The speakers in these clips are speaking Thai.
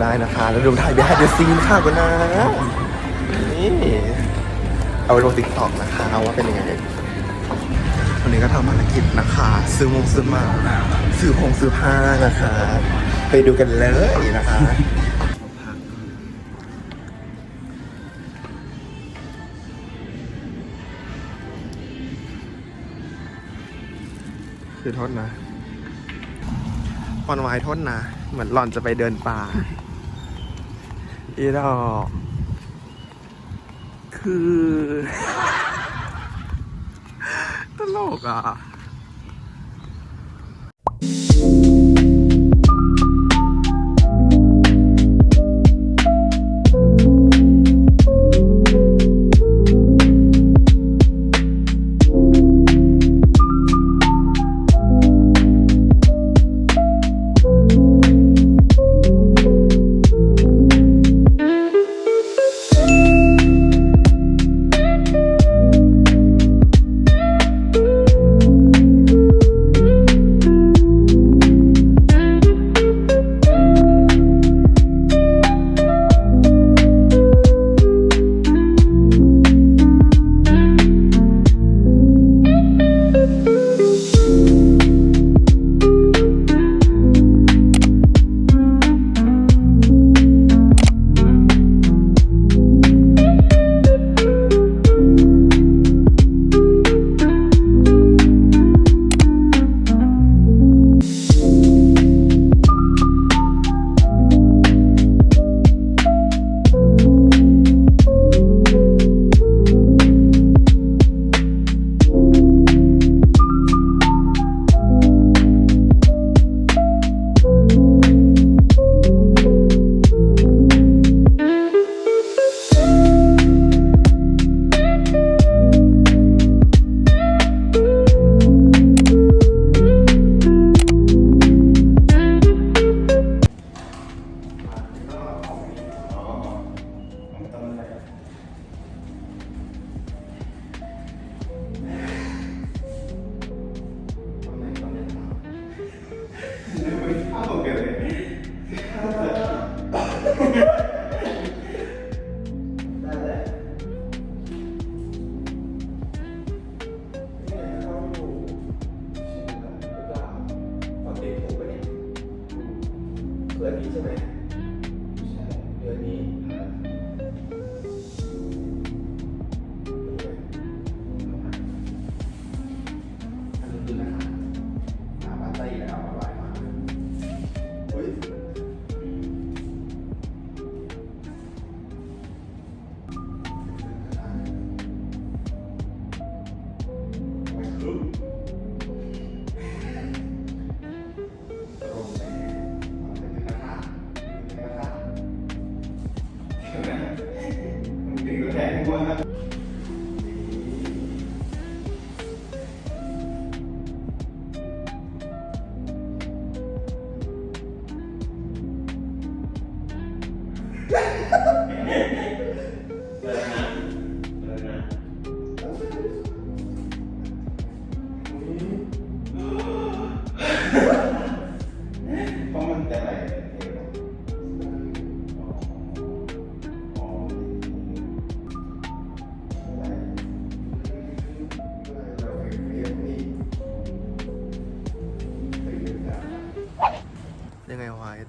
เราเพิ่งหนึ่งได้นะคะ แล้วดูถ่าย behind the scene ค่ะกันนะ นี่ เอาไปลงติ๊กต็อกนะคะ ว่าเป็นยังไงวันนี้ก็ทำภารกิจนะคะ ซื้อมงซื้อมา ซื้อผงซื้อผ้านะคะ ไปดูกันเลยนะคะคือโทษนะปอนไว้โทษนะ เหมือนหล่อนจะไปเดินป่า อีดอกคือ ตลกอะ 거의 사먹여야 돼.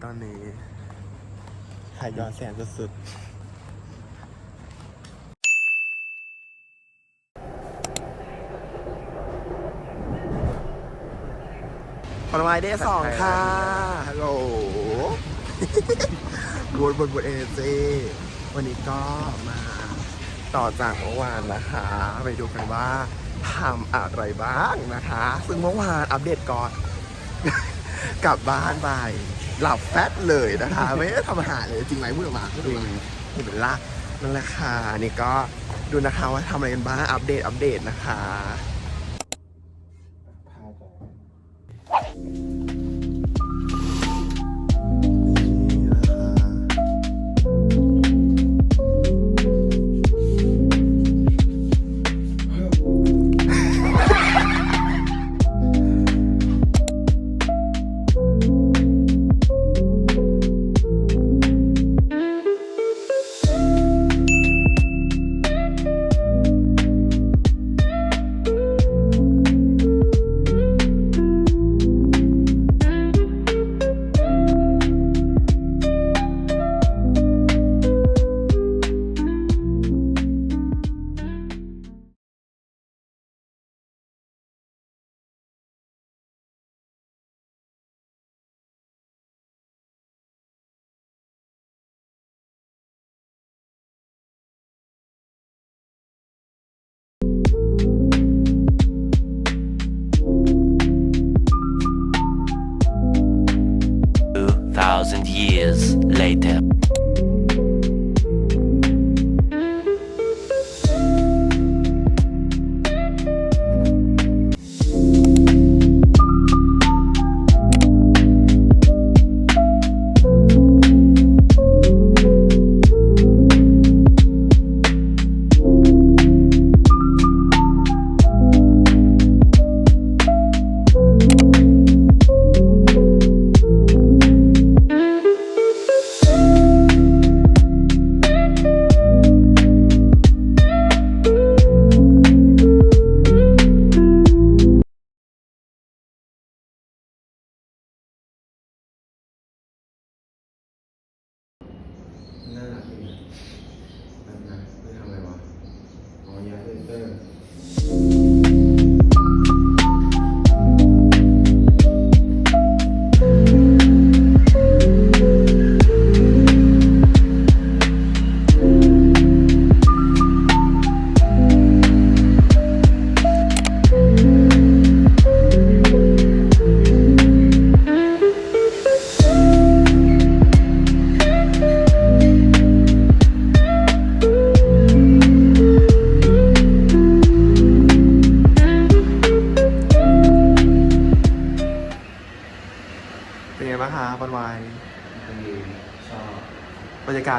ตอนนี้หายย้อนแสนสุดๆผลไม้ได้สองค่ะฮัลโหลบนบนบนเอเจวันนี้ก็มาต่อจากเมื่อวานนะคะ ไปดูกันว่าทำอะไรบ้างนะคะ ซึ่งเมื่อวานอัปเดตก่อน กลับบ้านไป หลับแฟตเลยนะคะ ไม่ได้ทำอาหารเลยจริงไหมพูดออกมาจริงนี่เป็นลากนั่นแหละค่ะนี่ก็ดูนะคะว่าทำอะไรกันบ้างอัปเดตอัปเดตนะคะ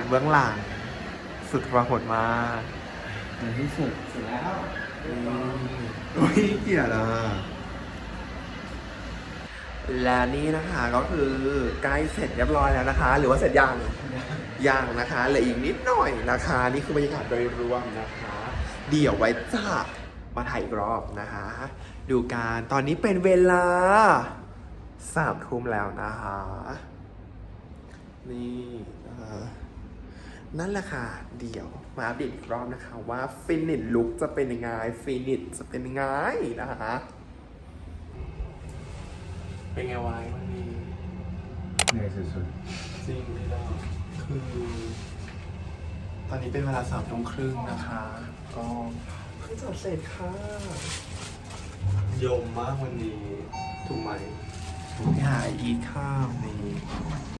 เบื้องหลัง สุดประหดมากในที่สุดเสร็จแล้วอุ้ยเกลียดอะและนี่นะคะก็คือใกล้เสร็จเรียบร้อยแล้วนะคะ หรือว่าเสร็จยังยังนะคะเหลืออีกนิดหน่อยนะคะ นี่คือบรรยากาศโดยรวมนะคะ เดี๋ยวไว้จะมาถ่ายอีกรอบนะคะ ดูการตอนนี้เป็นเวลาสามทุ่มแล้วนะคะ นี่นะคะ นั่นแหละค่ะ เดี๋ยวมาอัปเดตอีกรอบนะคะว่าฟินิชลุกจะเป็นยังไงฟินิชจะเป็นยังไงนะคะเป็นไงวายวันนี้เหนื่อยสุดจริงไม่ได้คือตอนนี้เป็นเวลาสามทุ่มครึ่งนะคะ ก็เพิ่งจัดเสร็จค่ะยมมากวันนี้ ถูกไหมไปหาอีทข้าวนี่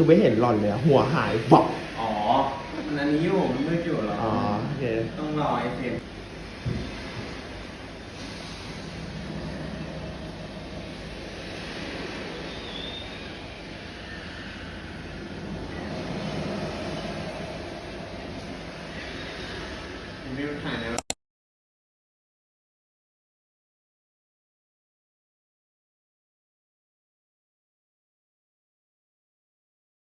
คือไม่เห็นหล่อนเลยอะหัวหายบอกอ๋อ มันอันนี้อยู่มันมืดอยู่เหรอ อ๋อโอเค ต้องรอไอเฟรม